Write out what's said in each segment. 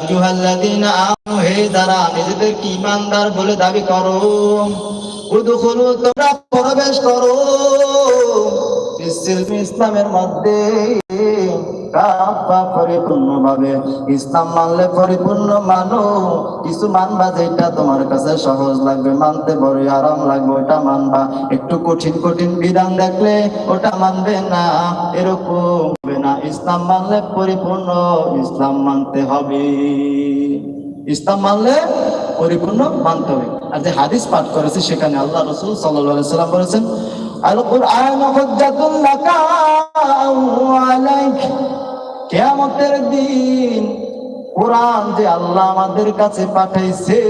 হে যারা নিজেদেরকে ঈমানদার বলে দাবি করো, উদখুলু, তোমরা প্রবেশ করো। ইসলামের মধ্যে পরিপূর্ণভাবে ইসলাম মানলে পরিপূর্ণ মানো। কিছু মানবা যেটা তোমার কাছে সহজ লাগবে, মানতে বড় আরাম লাগবে, ওটা মানবা। একটু কঠিন কঠিন বিধান দেখলে ওটা মানবে না, এরকম না, ইসলাম মানলে পরিপূর্ণ, ইসলাম মানতে হবে। ইসলাম মানলে পরিপূর্ণ মানতে হবে। আর যে হাদিস পাঠ করেছে, সেখানে আল্লাহ রসুল সাল্লাম বলেছেন আল কিয়ামতের দিন কোরআন যে আল্লাহ আমাদের কাছে পাঠাইছে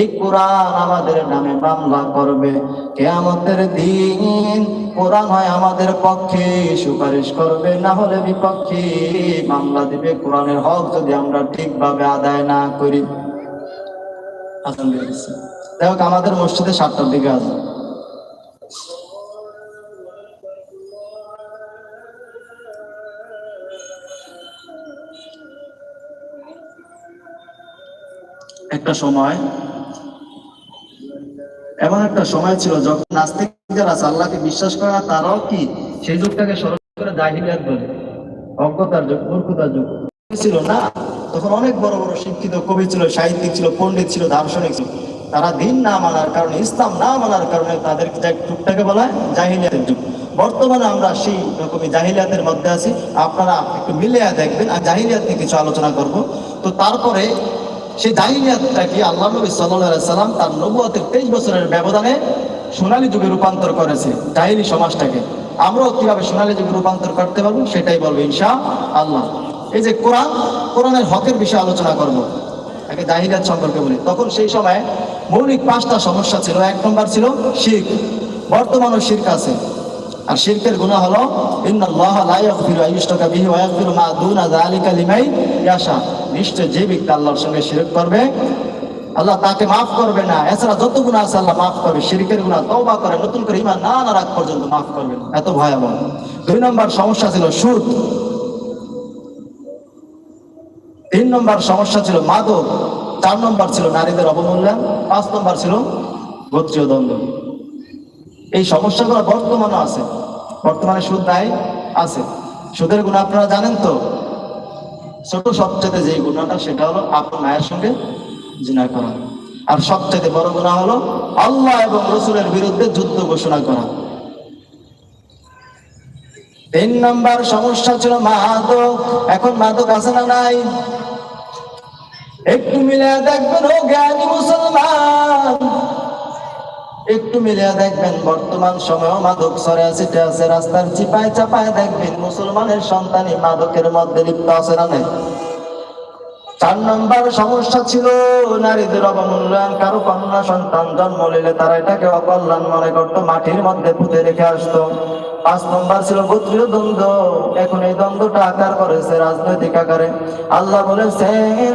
এই কোরআন আমাদের নামে মামলা করবে। কেয়ামতের দিন কোরআন হয় আমাদের পক্ষে সুপারিশ করবে, না হলে বিপক্ষে মামলা দিবে। কোরআনের হক যদি আমরা ঠিকভাবে আদায় না করি। হোক, আমাদের মসজিদে সাতটার দিকে আছে একটা সময় এমন একটা সময় ছিল যখন নাস্তিক যারা আল্লাহকে বিশ্বাস করে না, তারাও কি সেই যুগটাকে স্মরণ করে জাহিলিয়াত বলে? অজ্ঞতার যুগ, মূর্খতার যুগ। ছিল না। তখন অনেক বড় বড় শিক্ষিত কবি ছিল, সাহিত্যিক ছিল, পণ্ডিত ছিল, দার্শনিক ছিল। তারা দিন না মানার কারণে, ইসলাম না মানার কারণে তাদের যুগটাকে বলা হয় জাহিলিয়াতের যুগ। বর্তমানে আমরা সেই রকমই জাহিলিয়াতের মধ্যে আছি। আপনারা একটু মিলিয়ে দেখবেন। আর জাহিলিয়াত নিয়ে কিছু আলোচনা করব। তো তারপরে সেই জাহিলিয়াতটা কি আল্লাহ নবী সাল্লাম তার নবুয়তের তেইশ বছরের ব্যবধানে সোনালী যুগে রূপান্তর করেছে জাহিলি সমাজটাকে। আমরাও কীভাবে সোনালী যুগে রূপান্তর করতে পারব সেটাই বলব ইনশা আল্লাহ এই যে কোরআন, কোরআনের হকের বিষয়ে আলোচনা করব। আগে জাহিলিয়াত সম্পর্কে বলি। তখন সেই সময় মৌলিক পাঁচটা সমস্যা ছিল। এক নম্বর ছিল শির্ক। বর্তমানও শির্ক আছে। আর শিরকের গুনাহ হলো দুনা নিশ্চয় যে ব্যক্তি আল্লাহর সঙ্গে শিরক করবে, আল্লাহ তাকে মাফ করবে না। এছাড়া যত গুনাহ আছে আল্লাহ মাফ করবে। শিরকের গুনাহ, তওবা করে, নতুন করে ইমান না আগ পর্যন্ত মাফ করবে এত ভয়াবহ। দুই নম্বর সমস্যা ছিল সুদ। তিন নম্বর সমস্যা ছিল মাদক। চার নম্বর ছিল নারীদের অবমূল্যায়ন। পাঁচ নম্বর ছিল গোত্রীয় দ্বন্দ্ব। এই সমস্যাগুলো বর্তমানে আছে। বর্তমানে সুদ নাই, আছে। সুদের গুণ আপনারা জানেন তো? ছোট সবচেয়ে যে গুণাটা, সেটা হলো আপনার মায়ের সঙ্গে জিনা করা। আর সবচেয়ে বড় গুণা হলো আল্লাহ এবং রসুলের বিরুদ্ধে যুদ্ধ ঘোষণা করা। তিন নম্বর সমস্যা ছিল মাদক। এখন মাদক আছে না নাই? একটু মিলে দেখবেন, ও জ্ঞানী মুসলমান। একটু মিলিয়ে দেখবেন, বর্তমান সময়ও মাদক সরে আছে, রাস্তার চিপায় চাপায় দেখবেন মুসলমানের সন্তানই মাদকের মধ্যে লিপ্ত আছে না চার নম্বর সমস্যা ছিল নারীদের অবমূল্যায়ন কারও কন্যা সন্তান জন্ম নিলে তারা এটাকে অকল্যাণ মনে করতো, মাটির মধ্যে পুঁতে রেখে আসতো। পাঁচ নম্বর ছিল গোত্রীয় দ্বন্দ্ব। এখন এই দ্বন্দ্বটা আকার করেছে রাজনৈতিক আকারে। আল্লাহ বলেছেন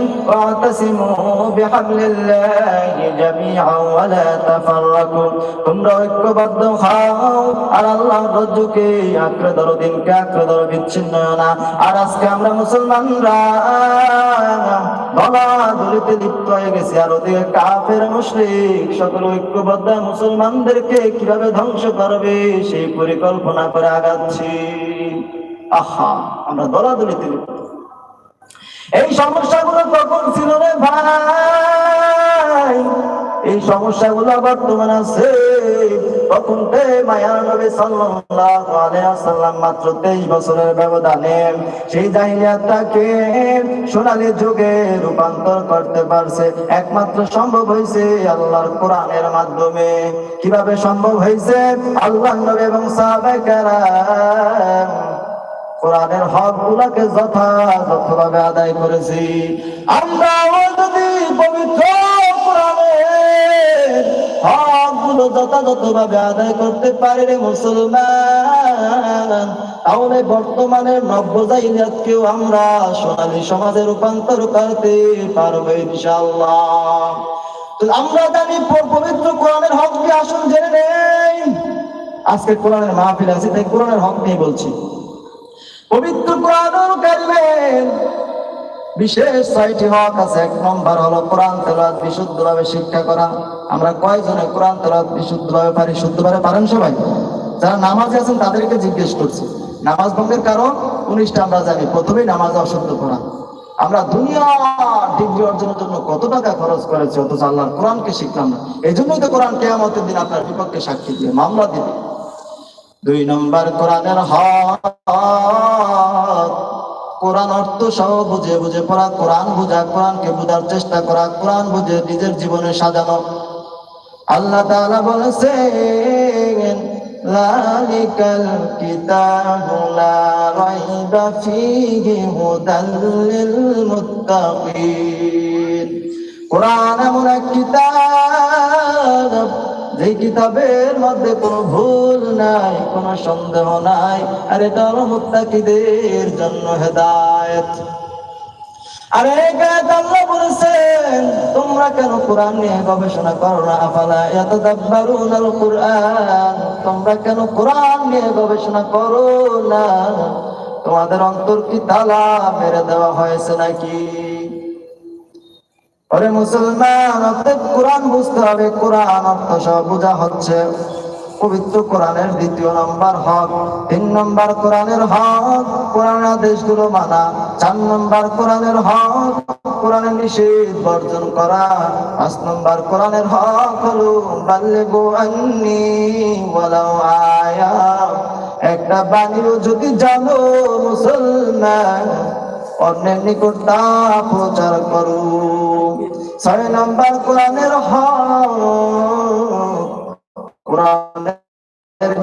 তোমরা ঐক্যবদ্ধ হও, আর আল্লাহর রজ্জুকে আঁকড়ে ধরো, দিনকে আঁকড়ে ধরো, বিচ্ছিন্ন না। আর আজকে আমরা মুসলমানরা দলাদলিতে লিপ্ত হয়ে গেছে। আর ওদিকে কাফের মুশরিক, সকল ঐক্যবদ্ধ মুসলমানদেরকে কীভাবে ধ্বংস করবে সেই পরিকল্পনা করে আগাচ্ছি। আহা, আমরা দলাদলিতে এই সমস্যাগুলো কখন ছিল রে ভাই? এই সমস্যাগুলো বর্তমানে আছে। তখন মায়ার নবী সাল্লাল্লাহু আলাইহি ওয়াসাল্লাম মাত্র 23 বছরের ব্যবধানে সেই জাহিলিয়াতটাকে সোনালী যুগে রূপান্তর করতে পারছে। একমাত্র সম্ভব হয়েছে আল্লাহর কোরআনের মাধ্যমে। কীভাবে সম্ভব হয়েছে? আল্লাহ নবী এবং সাহাবায়ে কেরাম কোরআনের হক গুলাকে যথাযথভাবে আদায় করেছি। আমরা যদি পবিত্র যথাযথভাবে আদায় করতে পারি রে মুসলমান। তাহলে বর্তমানে নব্য জাহিলিয়াতকেও আমরা সোনালী সমাজে রূপান্তর করতে পারব ইনশাআল্লাহ। আমরা জানি পবিত্র কোরআনের হক কি আসুন জেনে নেই। আজকে কোরআনের মাহফিল আছে, তাই কোরআনের হক নিয়ে বলছি। পবিত্র কোরআনুল কারিমের বিশেষ ছয়টি হক আছে। এক নম্বর হলো কোরআন তেলাওয়াত বিশুদ্ধভাবে শিক্ষা করা। আমরা কয়জনে কোরআন তেলাওয়াত বিশুদ্ধভাবে পারি, শুদ্ধভাবে পারেন সবাই? যারা নামাজে আছেন তাদেরকে জিজ্ঞেস করছি। নামাজ ভঙ্গের কারণ? উনিশটা আমরা জানি। প্রথমেই নামাজ অশুদ্ধ করা। আমরা দুনিয়া ডিগ্রি অর্জনের জন্য কত টাকা খরচ করেছি, অথচ আল্লাহর কোরআনকে শিখলাম না। এই জন্যই তো কোরআন কেয়ামতের দিন আপনার বিপক্ষে সাক্ষী দিয়ে মামলা দিবে। দুই নম্বর কোরআনের হক। কোরআন অর্থ সহ বুঝে বুঝে পড়া, কোরআন বুঝা, কোরআনকে বুঝার চেষ্টা করা, কোরআন বুঝে নিজের জীবনে সাজানো। আল্লাহ তাআলা বলেছেন, লালিকাল কিতাবু রাইবা ফীহি হুদাল লিল মুত্তাকিন। কোরআন এমন এক কিতাব কিতাবের মধ্যে কোনো ভুল নাই, কোনো সন্দেহ নাই। আর এটা হলো মুত্তাকিদের জন্য হেদায়েত। আরে বলেছেন, তোমরা কেন কোরআন নিয়ে গবেষণা করো না? আফালা ইয়াতাদাব্বারুন আল কোরআন, তোমরা কেন কোরআন নিয়ে গবেষণা করো না? তোমাদের অন্তর কি তালা মেরে দেওয়া হয়েছে নাকি? ওরে মুসলমান অর্থাৎ কোরআন বুঝতে হবে। কোরআন অর্থ সব বোঝা হচ্ছে পবিত্র কোরআনের দ্বিতীয় নম্বর হক। তিন নম্বর কোরআনের হক কোরআন আদেশগুলো মানা। চার নম্বর কোরআনের হক কোরআনের নিষেধ বর্জন করা। পাঁচ নম্বর কোরআনের হক হলো বাল্যগো আন্নি ওয়ালাউ আয়া। একটা বাণীও যদি জানো মুসলমান অন্যের নিকট তা প্রচার করো। ছয় নম্বর কোরআনের কোরআনের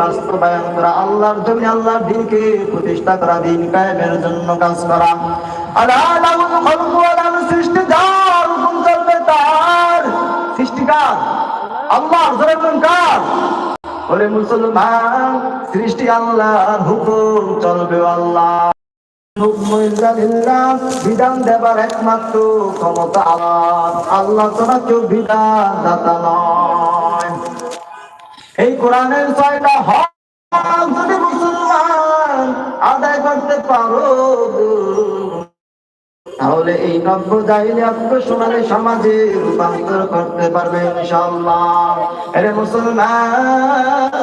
বাস্তবায়ন করা, আল্লাহর জমিনে আল্লাহর দিনকে প্রতিষ্ঠা করা, দিন কায়েমের জন্য কাজ করা। সৃষ্টি তার। সৃষ্টিকার আল্লাহর, জোরে কার? বলে মুসলমান, সৃষ্টি আল্লাহর হুকুম চলবে আল্লাহ। বিধান দেবার একমাত্র ক্ষমতা আল্লাহ। আল্লাহ ছাড়া কেউ বিধান দাতা নয়। এই কোরআনের ছয়টা হক মুসলমান আদায় করতে পারো তাহলে এই নব্য জাহিলি আত্মসমানে সমাজে রূপান্তর করতে পারবে ইনশাআল্লাহ। এরে মুসলমান!